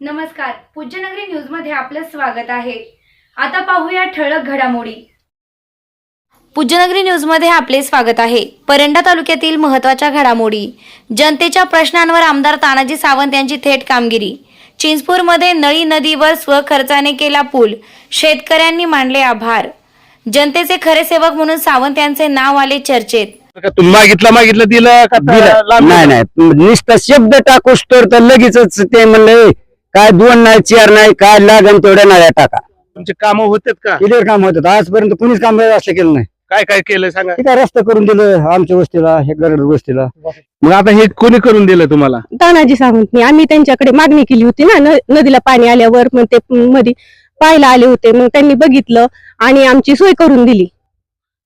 नमस्कार. पूज्यनगरी न्यूजमध्ये आपलं स्वागत आहे. आता पाहूया ठळक घडामोडी. पूज्यनगरी न्यूजमध्ये आपले स्वागत आहे. परंडा तालुक्यातील महत्त्वाच्या घडामोडी. जनतेच्या प्रश्नांवर आमदार तानाजी सावंत यांची थेट कामगिरी. चिंचपूरमध्ये नळी नदीवर स्वखर्चाने केला पूल. शेतकऱ्यांनी मांडले आभार. जनतेचे खरे सेवक म्हणून सावंत यांचे नाव आले चर्चेत. का तुम्ही मागितलं मागितलं दिलं का नाही नाही. नुसतं शब्द टाकूस तर तर लगेचच ते म्हणले काय दोन नाही चार नाही काय लागन तेवढ्या नाळ्या टाका तुमचे काम होतात का? क्लिअर काम होत आजपर्यंत कुणीच काम असं केलं नाही. काय काय केलं सांगा? ते काय रस्ता करून दिलं आमच्या वस्तीला हे गरड वस्तीला. मग आता हे कोणी करून दिलं तुम्हाला? तानाजी सावंतनी आम्ही त्यांच्याकडे मागणी केली होती ना न- नदीला पाणी आल्यावर मग ते मध्ये पाहायला आले होते. मग त्यांनी बघितलं आणि आमची सोय करून दिली.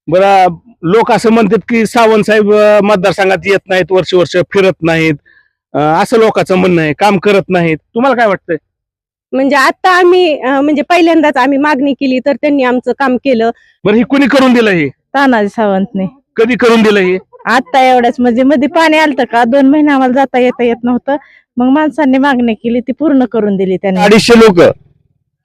बरं लोक असं म्हणतात की सावंत साहेब अं, मतदारसंघात येत नाहीत वर्ष वर्ष फिरत नाहीत. असं लोकांचं म्हणणं आहे काम करत नाहीत. तुम्हाला काय वाटतंय? म्हणजे आता आम्ही अं, म्हणजे पहिल्यांदाच आम्ही मागणी केली तर त्यांनी आमचं काम केलं. बरं हे कोणी करून दिलं हे? तानाजी सावंतने. कधी करून दिलं हे? आता एवढ्याच म्हणजे मध्ये पाणी आलतं का? दोन महिने आम्हाला जाता येता येत नव्हतं. मग माणसांनी मागणी केली ती पूर्ण करून दिली त्यांनी. अडीचशे लोक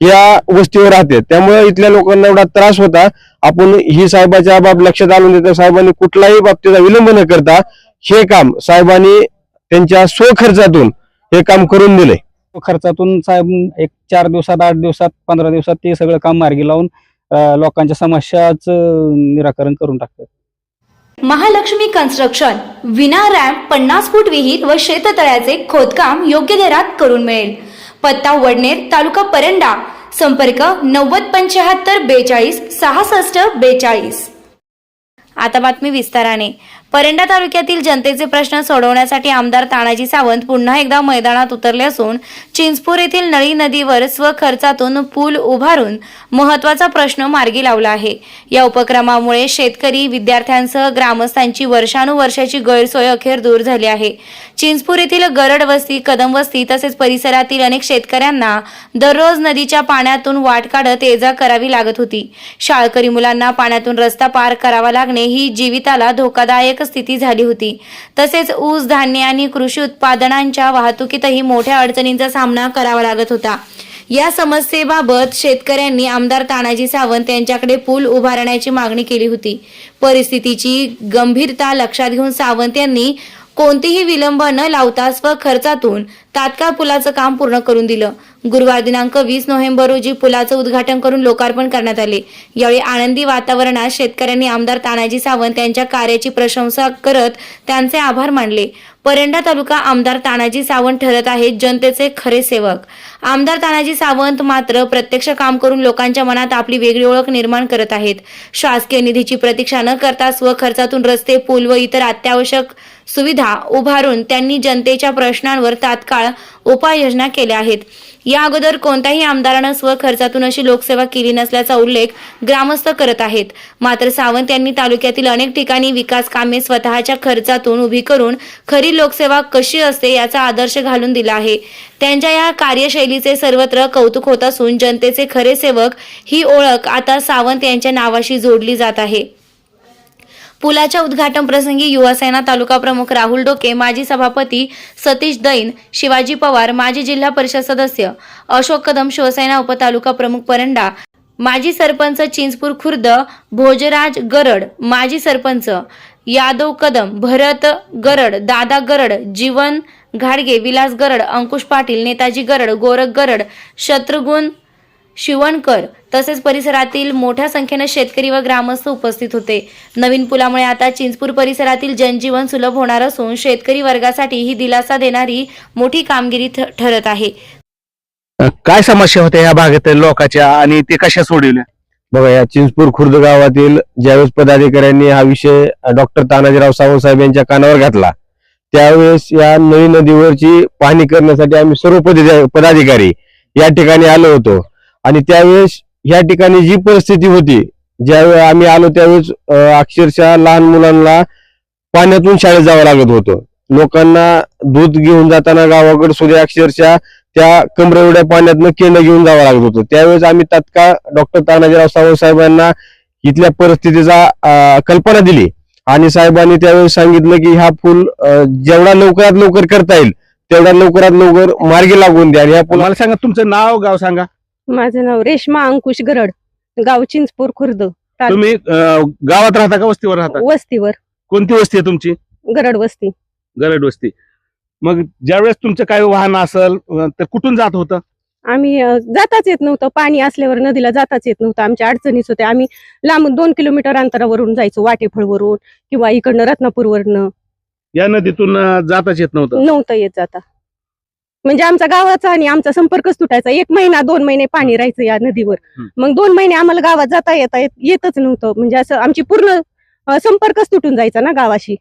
या वस्तीवर राहते त्यामुळे इथल्या लोकांना एवढा त्रास होता. आपण ही साहेबाच्या बाब लक्षात आणून देतो. साहेबांनी कुठलाही बाबतीचा विलंब न करता हे काम साहेबांनी त्यांच्या स्वखर्चातून हे काम करून दिले खर्चातून साहेब एक चार दिवसात आठ दिवसात पंधरा दिवसात ते सगळं काम मार्गी लावून लोकांच्या समस्याचं निराकरण करून टाकतात महालक्ष्मी कन्स्ट्रक्शन विना रॅम्प पन्नास फूट विहीर व शेततळ्याचे खोदकाम योग्य दरात करून मिळेल. पत्ता वडनेर तालुका परंडा संपर्क नव्वद पंच्याहत्तर बेचाळीस सहासष्ट बेचाळीस. आता बातमी विस्ताराने. परंडा तालुक्यातील जनतेचे प्रश्न सोडवण्यासाठी आमदार तानाजी सावंत पुन्हा एकदा मैदानात उतरले असून चिंचपूर येथील नळी नदीवर स्वखर्चातून पूल उभारून महत्त्वाचा प्रश्न मार्गी लावला आहे. या उपक्रमामुळे शेतकरी विद्यार्थ्यांसह ग्रामस्थांची वर्षानुवर्षाची गैरसोय अखेर दूर झाली आहे. चिंचपूर येथील गरड वस्ती कदम वस्ती तसेच परिसरातील अनेक शेतकऱ्यांना दररोज नदीच्या पाण्यातून वाट काढत ये जा करावी लागत होती. शाळकरी मुलांना पाण्यातून रस्ता पार करावा लागणे ही जीविताला धोकादायक स्थिती झाली होती. तसेच ऊस धान्य आणि कृषी उत्पादनांच्या वाहतुकीतही मोठ्या अडचणींचा सामना करावा लागत होता. या समस्येबाबत शेतकऱ्यांनी आमदार तानाजी सावंत यांच्याकडे पूल उभारण्याची मागणी केली होती. परिस्थितीची गंभीरता लक्षात घेऊन सावंत यांनी कोणतीही विलंब न लावता स्वखर्चातून तात्काळ पुलाचं काम पूर्ण करून दिलं. गुरुवार दिनांक वीस नोव्हेंबर रोजी पुलाचं उद्घाटन करून लोकार्पण करण्यात आले. यावेळी आनंदी वातावरणात शेतकऱ्यांनी आमदार तानाजी सावंत यांच्या कार्याची प्रशंसा करत त्यांचे आभार मानले. परंडा तालुका आमदार तानाजी सावंत ठरत आहेत जनतेचे खरे सेवक. आमदार तानाजी सावंत मात्र प्रत्यक्ष काम करून लोकांच्या मनात आपली वेगळी ओळख निर्माण करत आहेत. शासकीय निधीची प्रतीक्षा न करता स्वखर्चातून रस्ते पूल व इतर अत्यावश्यक सुविधा उभारून त्यांनी जनतेच्या प्रश्नांवर तात्काळ उपाययोजना केल्या आहेत. या अगोदर कोणत्याही आमदारानं स्वखर्चातून अशी लोकसेवा केली नसल्याचा उल्लेख ग्रामस्थ करत आहेत. मात्र सावंत यांनी तालुक्यातील अनेक ठिकाणी विकास कामे स्वतःच्या खर्चातून उभी करून खरी लोकसेवा कशी असते याचा आदर्श घालून दिला आहे. त्यांच्या या कार्यशैलीचे सर्वत्र कौतुक होत असून जनतेचे खरे सेवक ही ओळख आता सावंत यांच्या नावाशी जोडली जात आहे. पुलाच्या उद्घाटन प्रसंगी युवासेना तालुका प्रमुख राहुल डोके माजी सभापती सतीश दैन शिवाजी पवार माजी जिल्हा परिषद सदस्य अशोक कदम शिवसेना उपतालुका प्रमुख परंडा माजी सरपंच चिंचपूर खुर्द भोजराज गरड माजी सरपंच यादव कदम भरत गरड दादा गरड जीवन घाडगे विलास गरड अंकुश पाटील नेताजी गरड गोरख गरड शत्रुघ्न शिवणकर तसेच परिसरातील मोठ्या संख्येने शेतकरी व ग्रामस्थ उपस्थित होते. नवीन पुलामुळे आता चिंचपूर परिसरातील जनजीवन सुलभ होणार असून शेतकरी वर्गासाठी ही दिलासा देणारी मोठी कामगिरी ठरत आहे. काय समस्या होत्या या भागातील लोकांच्या आणि ते कशा सोडवल्या? बघा या चिंचपूर खुर्द गावातील ज्यावेळेस पदाधिकाऱ्यांनी हा विषय डॉक्टर तानाजीराव सावंत साहेब यांच्या कानावर घातला त्यावेळेस या नळी नदीवरची पाहणी करण्यासाठी आम्ही सर्व पदाधि- पदाधिकारी या ठिकाणी आलो होतो. आणि त्यावेळेस या ठिकाणी जी परिस्थिती होती ज्यावेळी आम्ही आलो त्यावेळेस अक्षरशः लहान मुलांना पाण्यातून शाळेत जावं लागत होतं. लोकांना दूध घेऊन जाताना गावाकडे सुद्धा अक्षरशः त्या कमरे एवढ्या पाण्यातनं केंद्र घेऊन जावं लागत होतं. त्यावेळेस आम्ही तात्काळ डॉक्टर तानाजीराव सावंत साहेबांना इथल्या परिस्थितीचा कल्पना दिली. आणि साहेबांनी त्यावेळेस सांगितलं की हा पूल अं, जेवढा लवकरात लवकर करता येईल तेवढ्या लवकरात लवकर मार्गी लागून द्या आणि या पुन्हा मला सांगा तुमचं नाव गाव सांगा. माझं नाव रेश्मा अंकुश गरड गाव चिंचपूर खुर्द तुम्ही अं, गावात राहता का वस्तीवर राहता? वस्तीवर. कोणती वस्ती आहे तुमची? गरड वस्ती. गरड वस्ती. मग ज्यावेळेस तुमचं काही वाहन असेल अं, तर कुठून जात होतं? आम्ही अ, जाताच येत नव्हतं. पाणी असल्यावर नदीला जाताच येत नव्हतं. आमच्या अडचणीच होत्या आम्ही लांब दोन किलोमीटर अंतरावरून जायचो वाटेफळवरून किंवा इकडनं रत्नापूरवरनं. या नदीतून अं, जाताच येत नव्हतं? नव्हतं येत जाता. म्हणजे आमचा गावाचा आणि आमचा संपर्कच तुटायचा. एक महिना दोन महिने पाणी राहायचं या नदीवर. मग दोन महिने आम्हाला गावात जाता येता येत येतच नव्हतं. म्हणजे असं आमची पूर्ण संपर्कच तुटून जायचा ना गावाशी.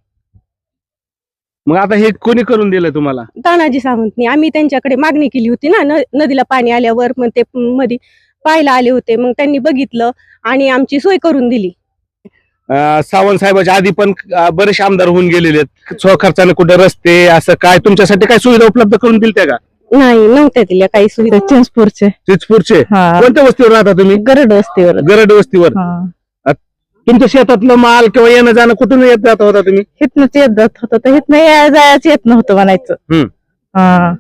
मग आता हे कोणी करून दिलंय तुम्हाला? तानाजी सावंतनी आम्ही त्यांच्याकडे मागणी केली होती ना नदीला पाणी आल्यावर. मग ते मध्ये पाहायला आले होते. मग त्यांनी बघितलं आणि आमची सोय करून दिली. सावंत साहेबाच्या आधी पण अं, बरेचसे आमदार होऊन गेलेले आहेत. स्वखर्चाने कुठे रस्ते असं काय तुमच्यासाठी काय सुविधा उपलब्ध करून दिल्या का? नाही नव्हत्या दिल्या काही सुविधा. चिंचपूरचे. चिचपूरचे? कोणत्या वस्तीवर राहता तुम्ही? गरड वस्तीवर. गरड वस्तीवर. हा. तुमच्या शेतातलं माल किंवा येणं जाणं कुठून येत जात होता तुम्ही? हिथनच येत जात होतं. तर जायचं येत नव्हतं म्हणायचं. हा.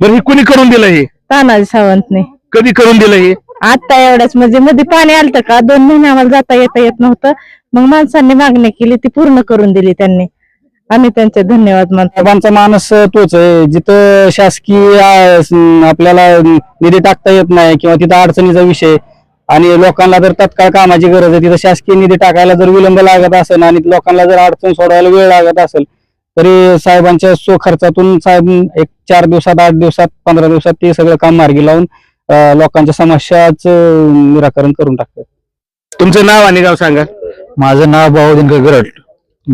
बरं हे कुणी करून दिलं हे? तानाजी सावंतने. कधी करून दिलं हे? आता एवढ्याच. म्हणजे मध्ये पाणी आलतं का? दोन महिने आम्हाला जाता येता येत नव्हतं. मग माणसांनी मागणी केली ती पूर्ण करून दिली त्यांनी. आम्ही त्यांचे धन्यवाद मानतो. साहेबांचा मानस तोच आहे. जिथं शासकीय अं, आपल्याला निधी टाकता येत नाही किंवा तिथं अडचणीचा विषय आणि लोकांना जर तत्काळ कामाची गरज आहे तिथं शासकीय निधी टाकायला जर विलंब लागत असेल आणि लोकांना जर अडचण सोडवायला वेळ लागत असेल तरी साहेबांच्या स्वखर्चातून साहेब एक चार दिवसात आठ दिवसात पंधरा दिवसात ते सगळं काम मार्गी लावून लोकांच्या समस्याचं निराकरण करून टाकतात. तुमचं नाव आणि गाव सांगा. माझं नाव बाहुदिन गरड.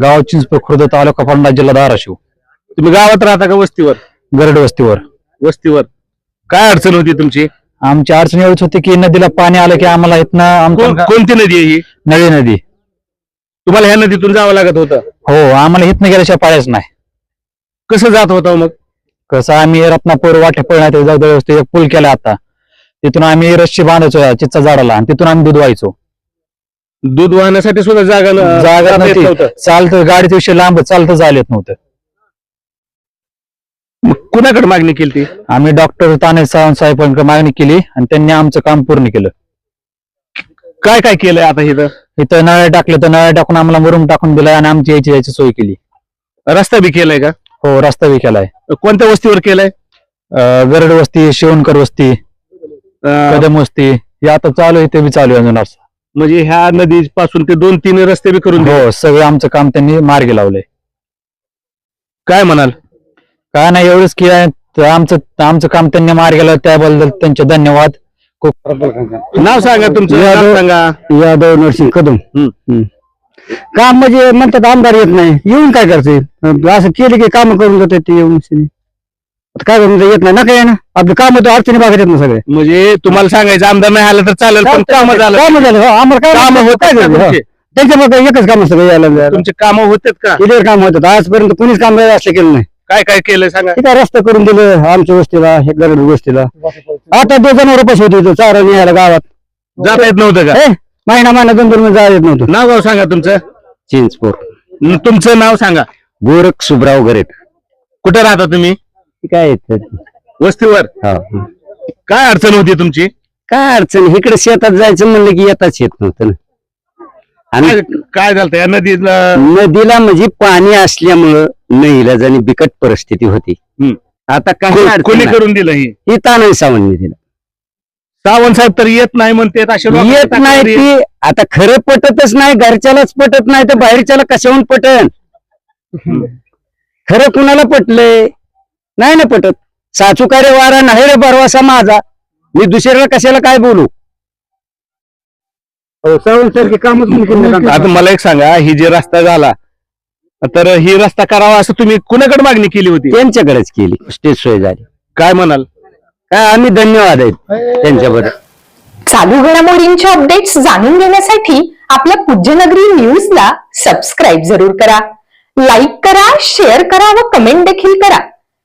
गाव चिंचपूर खुर्द तालुका पलना जिल्हा धाराशिव. तुम्ही गावात राहता का वस्तीवर? गरड वस्तीवर. वस्तीवर. काय अडचण होती तुमची? आमची अडचण एवढीच होती की नदीला पाणी आलं की आम्हाला इथनं कोण- आमच्या कोणती नदी आहे ही? नळी नदी. तुम्हाला ह्या नदीतून जावं लागत होतं. हो आम्हाला इथनं गेल्याशिवाय पाळायच नाही. कसं जात होता मग? कसं आम्ही रत्नापूर वाटे पळण्यात जाऊ एक पूल केला आता. तिथून आम्ही रस्सी बांधायचो चिच्चा झाडाला आणि तिथून आम्ही दूध व्हायचो. दूध वाहण्यासाठी सुद्धा जागा न- जागा जाता येत नव्हती. नव्हतं. चालतं गाडीच्या विषयी लांब चालतं येत नव्हतं. मग कुणाकडे मागणी केली ती? आम्ही डॉक्टर ताने सावंत साहेबांकडे मागणी केली आणि त्यांनी आमचं काम पूर्ण केलं. काय काय केलंय आता इथं? इथं नळ्या टाकले तर नळ्या टाकून आम्हाला मुरुम टाकून दिलाय आणि आमची यायची यायची सोय केली. रस्ता बी केलाय का? हो रस्ता बी केलाय. कोणत्या वस्तीवर केलाय? अं, गरड वस्ती शिवणकर वस्ती. कदम वस्ती हे आता चालू आहे ते बी चालू आहे अजून असं. म्हणजे ह्या नदी पासून ते दोन तीन रस्ते बी करून दिले. हो सगळं आमचं काम त्यांनी मार्गी लावलंय. काय म्हणाल? काय नाही एवढंच की आहे, तर आमचं आमचं काम त्यांनी मार्गी लावलं त्याबद्दल त्यांचे धन्यवाद. खूप नाव सांगा तुमचं यादव- नाव सांगा. यादव नरसिंग कदम. हम्म. काम म्हणजे म्हणतात आमदार येत नाही येऊन काय करते? असं केलं की काम करून जाते ते येऊन. आता काय करून येत नाही ना काय ना? आपलं काम होतं अडचणी भागात येत ना सगळे. म्हणजे तुम्हाला सांगायचं आमदार नाही आलं तर चालेल पण काम झालं. काम झालं हो, आम्हाला काय काम होत काय झालं, हो. त्यांच्यामध्ये एकच काम असतं यायला जायला. तुमचे काम होतात का? क्लिअर काम होतं आजपर्यंत कुणीच काम असलं केलं नाही. काय काय केलंय सांगा. ते काय रस्ता करून दिलं आमच्या वस्तीला हे गरड वस्तीला. आता दोन जण पैसे होते इथं चारा न्यायला गावात. जाता येत नव्हतं का? ए, महिना महिना दोन दोन महिने जायला येत नव्हतं. नाव गाव सांगा तुमचं. चिंचपूर. न- तुमचं नाव सांगा. गोरख सुबराव गरेट कुठे राहता तुम्ही? काय येत वस्तीवर? हा. काय अडचण होती तुमची? काय अडचण? इकडे शेतात जायचं म्हणलं की येताच येत नव्हतं ना. आणि काय काय झालं या नदीला नदीला म्हणजे पाणी असल्यामुळं नईला आणि बिकट परिस्थिती होती. हम्म. आता काही को- कोणी. करून दिलं ही? ही तानाजी सावंतने दिलं. सावंत साहेब तर येत नाही म्हणते असे येत नाही तक्रारी. ती. आता खरं पटतच नाही घरच्यालाच पटत नाही तर बाहेरच्याला कशाहून पटन? खरं कुणाला पटलंय? नाही ना पटत. साचुकारे वारा नाही रे बरवासा माझा. मी दुसऱ्याला कशाला काय बोलू? कामच आता मला एक सांगा ही जे रस्ता झाला तर ही रस्ता करावा असं तुम्ही कुणाकडे मागणी केली होती? त्यांच्याकडेच केली. स्टेज सोय झाली. काय म्हणाल? काय आम्ही धन्यवाद आहेत त्यांच्याबद्दल. चालू घडामोडींच्या अपडेट्स जाणून घेण्यासाठी आपल्या पूज्यनगरी न्यूजला सबस्क्राईब जरूर करा. लाईक करा शेअर करा व कमेंट देखील करा.